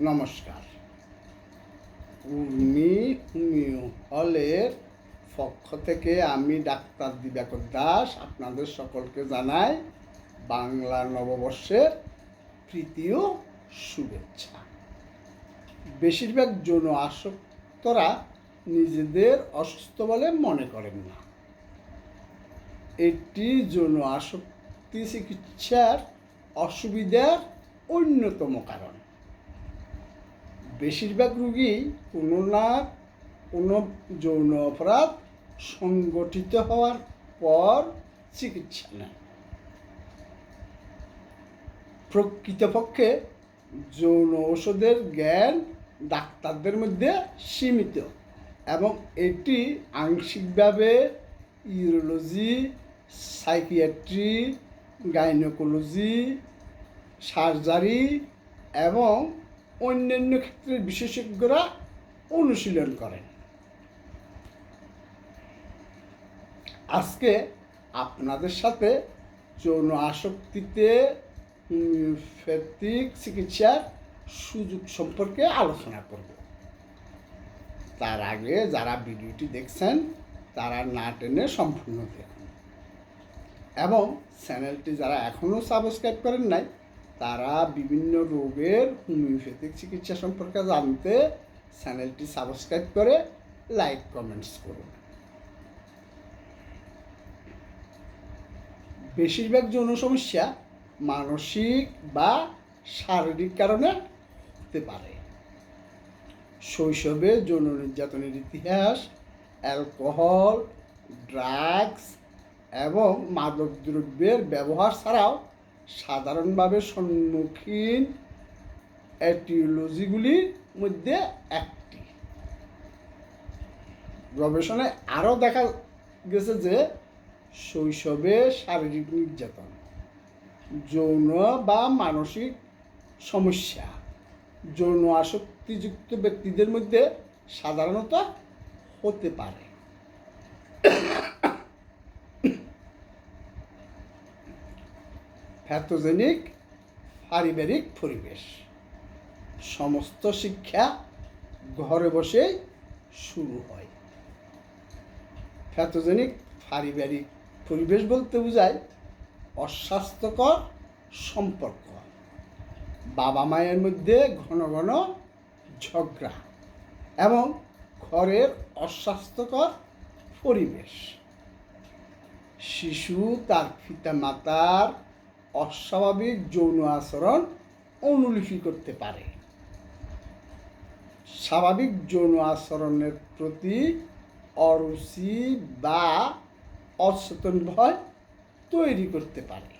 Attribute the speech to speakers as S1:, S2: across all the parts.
S1: নমস্কার। উর্মি হোমিও হলের পক্ষ থেকে আমি ডাক্তার দিবাকর দাস আপনাদের সকলকে জানাই বাংলা নববর্ষের তৃতীয় শুভেচ্ছা। বেশিরভাগ যৌন আসক্তরা নিজেদের অসুস্থ বলে মনে করেন না। এটি যৌন আসক্তি চিকিৎসার অসুবিধার অন্যতম কারণ। বেশিরভাগ রুগী কোনো না কোনো যৌন অপরাধ সংগঠিত হওয়ার পর চিকিৎসা নেয় প্রকৃতপক্ষে যৌন ওষুধের জ্ঞান ডাক্তারদের মধ্যে সীমিত এবং এটি আংশিকভাবে ইউরোলজি, সাইকিয়াট্রি, গাইনোকোলজি, সার্জারি এবং অন্যান্য ক্ষেত্রের বিশেষজ্ঞরা অনুশীলন করেন। আজকে আপনাদের সাথে যৌন আসক্তিতে হোমিওপ্যাথিক চিকিৎসার সুযোগ সম্পর্কে আলোচনা করব। তার আগে যারা ভিডিওটি দেখছেন, তারা না টেনে সম্পূর্ণ দেখুন। এবং চ্যানেলটি যারা এখনও সাবস্ক্রাইব করেন নাই তারা বিভিন্ন রোগের হোমিওপ্যাথিক চিকিৎসা সম্পর্কে জানতে চ্যানেলটি সাবস্ক্রাইব করে লাইক কমেন্টস করুন। বেশিরভাগ যৌন সমস্যা মানসিক বা শারীরিক কারণে হতে পারে। শৈশবে যৌন নির্যাতনের ইতিহাস, অ্যালকোহল, ড্রাগস এবং মাদক দ্রব্যের ব্যবহার ছাড়াও সাধারণভাবে সম্মুখীন অ্যাটিওলজিগুলির মধ্যে একটি। গবেষণায় আরও দেখা গেছে যে শৈশবে শারীরিক নির্যাতন, যৌন বা মানসিক সমস্যা, যৌন আসক্তিযুক্ত ব্যক্তিদের মধ্যে সাধারণত হতে পারে। প্যাথোজেনিক পারিবারিক পরিবেশ। সমস্ত শিক্ষা ঘরে বসেই শুরু হয়। প্যাথোজেনিক পারিবারিক পরিবেশ বলতে বোঝায় অস্বাস্থ্যকর সম্পর্ক। বাবা মায়ের মধ্যে ঘন ঘন ঝগড়া এবং ঘরের অস্বাস্থ্যকর পরিবেশ। শিশু, তার পিতা মাতার অস্বাভাবিক যৌন আচরণ অনুলিপি করতে পারে। স্বাভাবিক যৌন আচরণের প্রতি অরুচি বা অচেতন ভয় তৈরি করতে পারে।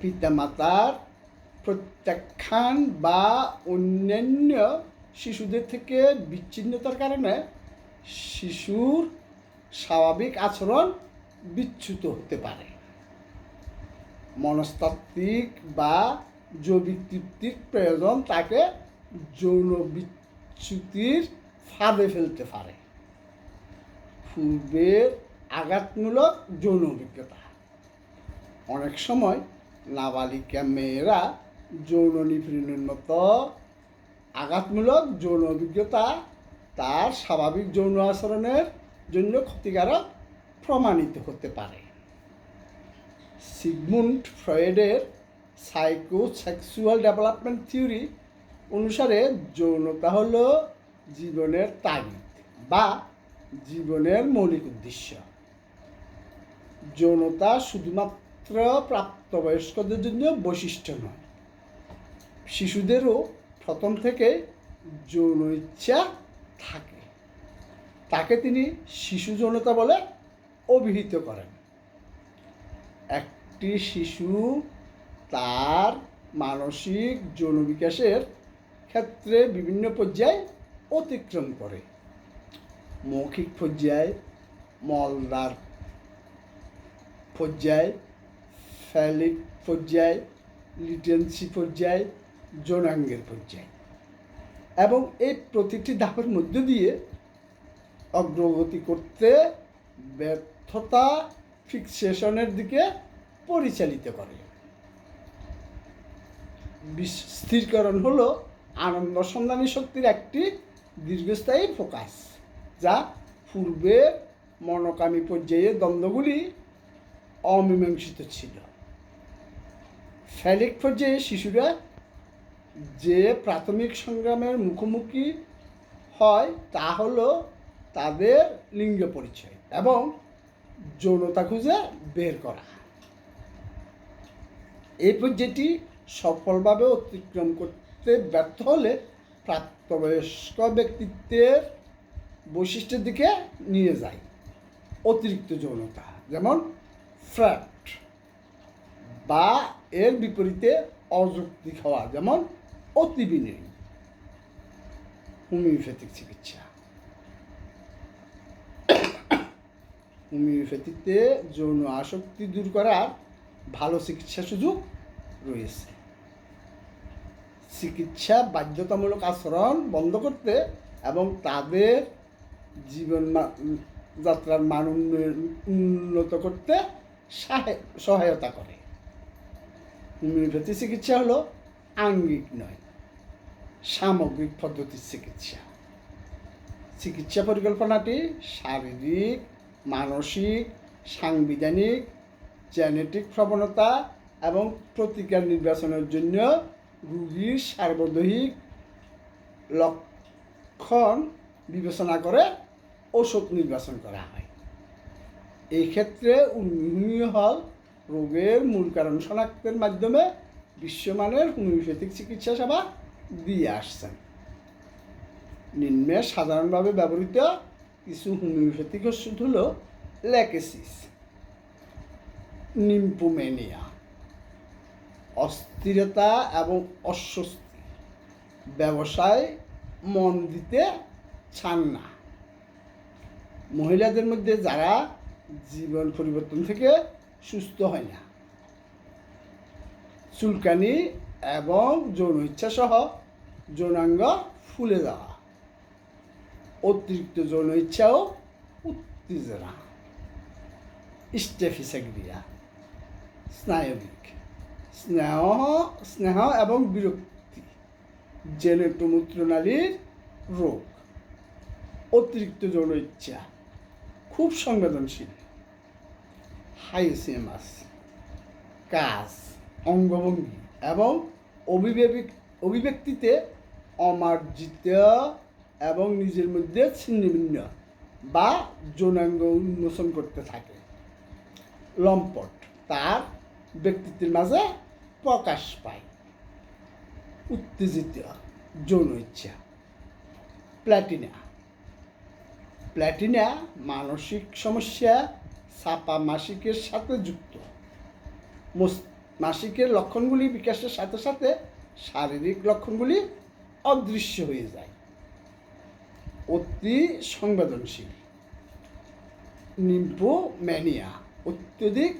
S1: পিতামাতার প্রত্যাখ্যান বা অন্যান্য শিশুদের থেকে বিচ্ছিন্নতার কারণে শিশুর স্বাভাবিক আচরণ বিচ্যুত হতে পারে। মনস্তাত্ত্বিক বা জৈবিক তৃপ্তির প্রয়োজন তাকে যৌন বিচ্যুতির ফাঁদে ফেলতে পারে। পূর্বের আঘাতমূলক যৌন অভিজ্ঞতা। অনেক সময় নাবালিকা মেয়েরা যৌন নিপীড়নের মতো আঘাতমূলক যৌন অভিজ্ঞতা তার স্বাভাবিক যৌন আচরণের জন্য ক্ষতিকারক প্রমাণিত হতে পারে। সিগমুন্ড ফ্রয়েডের সাইকো সাইকোসেক্সুয়াল ডেভেলপমেন্ট থিওরি অনুসারে যৌনতা হল জীবনের তাগিদ বা জীবনের মৌলিক উদ্দেশ্য। যৌনতা শুধুমাত্র প্রাপ্তবয়স্কদের জন্য বৈশিষ্ট্য নয়, শিশুদেরও প্রথম থেকে যৌন ইচ্ছা থাকে। তাকে তিনি শিশু যৌনতা বলে অভিহিত করেন। একটি শিশু তার মানসিক যৌন বিকাশের ক্ষেত্রে বিভিন্ন পর্যায়ে অতিক্রম করে। মৌখিক পর্যায় মলদার পর্যায়, ফ্যালিক পর্যায়, লিটেন্সি পর্যায় যৌনাঙ্গের পর্যায় এবং এই প্রতিটি ধাপের মধ্য দিয়ে অগ্রগতি করতে ব্যর্থতা ফিক্সেশনের দিকে পরিচালিত করে। স্থিরকরণ হলো আনন্দ সন্ধানী শক্তির একটি দীর্ঘস্থায়ী ফোকাস, যা পূর্বে মনোকামী পর্যায়ে দ্বন্দ্বগুলি অমীমাংসিত ছিল। ফ্যালিক পর্যায়ে শিশুরা যে প্রাথমিক সংগ্রামের মুখোমুখি হয়, তা হলো তাদের লিঙ্গ পরিচয় এবং যৌনতা খুঁজে বের করা। এই পর্যায়টি সফলভাবে অতিক্রম করতে ব্যর্থ হলে প্রাপ্তবয়স্ক ব্যক্তিত্বের বৈশিষ্ট্যের দিকে নিয়ে যায় অতিরিক্ত যৌনতা, যেমন ফ্র্যাট বা এর বিপরীতে অযৌক্তিক হওয়া, যেমন অতি বিনয়ী হোমিওপ্যাথিক চিকিৎসা। হোমিওপ্যাথিতে যৌন আসক্তি দূর করার ভালো চিকিৎসা সুযোগ রয়েছে। চিকিৎসা বাধ্যতামূলক আচরণ বন্ধ করতে এবং তাদের জীবন যাত্রার মান উন্নত করতে সাহে- সহায়তা করে। হোমিওপ্যাথি চিকিৎসা হলো আঙ্গিক নয়, সামগ্রিক পদ্ধতির চিকিৎসা। চিকিৎসা পরিকল্পনাটি শারীরিক মানসিক, সাংবিধানিক, জেনেটিক প্রবণতা এবং প্রতিকার নির্বাচনের জন্য রোগীর সার্বদৈহিক লক্ষণ বিবেচনা করে ওষুধ নির্বাচন করা হয়। এই ক্ষেত্রে হোমিও হল রোগের মূল কারণ শনাক্তের মাধ্যমে বিশ্বমানের হোমিওপ্যাথিক চিকিৎসা সেবা দিয়ে আসছেন। নিম্নে সাধারণভাবে ব্যবহৃত কিছু হোমিওপ্যাথিক ওষুধ হলো ল্যাকেসিস নিম্পোমেনিয়া অস্থিরতা এবং অস্বস্তি, ব্যবসায় মন দিতে চান না। মহিলাদের মধ্যে যারা জীবন পরিবর্তন থেকে সুস্থ হয় না, চুলকানি এবং যৌন ইচ্ছা সহ যৌনাঙ্গ ফুলে যাওয়া। অতিরিক্ত যৌন ইচ্ছাও উত্তেজনা। স্টেফিসাগ্রিয়া স্নায়বিক। স্নেহ স্নেহ এবং বিরক্তি, জেনেটোমূত্রনালীর রোগ। অতিরিক্ত যৌন ইচ্ছা, খুব সংবেদনশীল। হাইসিমাস, কাজ, অঙ্গভঙ্গি এবং অভিব্যক্তি অভিব্যক্তিতে অমার্জিত এবং নিজের মধ্যে ছিন্নভিন্ন বা যৌনাঙ্গ উন্মোচন করতে থাকে। লম্পট তার ব্যক্তিত্বের মাঝে প্রকাশ পায়। উত্তেজিত যৌন ইচ্ছা। প্ল্যাটিনা প্ল্যাটিনা মানসিক সমস্যা ছাপা মাসিকের সাথে যুক্ত। মাসিকের লক্ষণগুলি বিকাশের সাথে সাথে শারীরিক লক্ষণগুলি অদৃশ্য হয়ে যায়। অতি সংবেদনশীল। নিম্পোম্যানিয়া অত্যধিক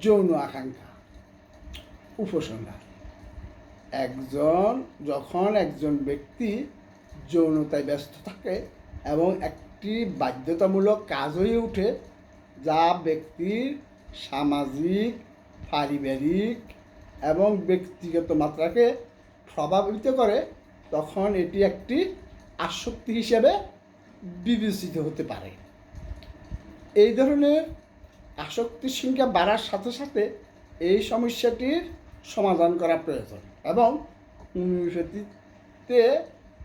S1: যৌন আকাঙ্ক্ষা। উপসংহার। একজন, যখন একজন ব্যক্তি যৌনতায় ব্যস্ত থাকে এবং একটি বাধ্যতামূলক কাজ হয়ে ওঠে, যা ব্যক্তির সামাজিক, পারিবারিক এবং ব্যক্তিগত মাত্রাকে প্রভাবিত করে, তখন এটি একটি আসক্তি হিসেবে বিবেচিত হতে পারে। এই ধরনের আসক্তির সংখ্যা বাড়ার সাথে সাথে এই সমস্যাটির সমাধান করা প্রয়োজন এবং হোমিওপ্যাথিতে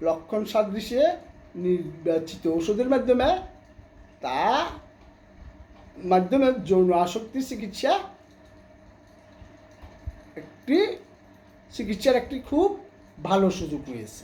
S1: লক্ষণ সাদৃশ্যে নির্বাচিত ওষুধের মাধ্যমে তা মাধ্যমে যৌন আসক্তি চিকিৎসা একটি চিকিৎসার একটি খুব ভালো সুযোগ রয়েছে।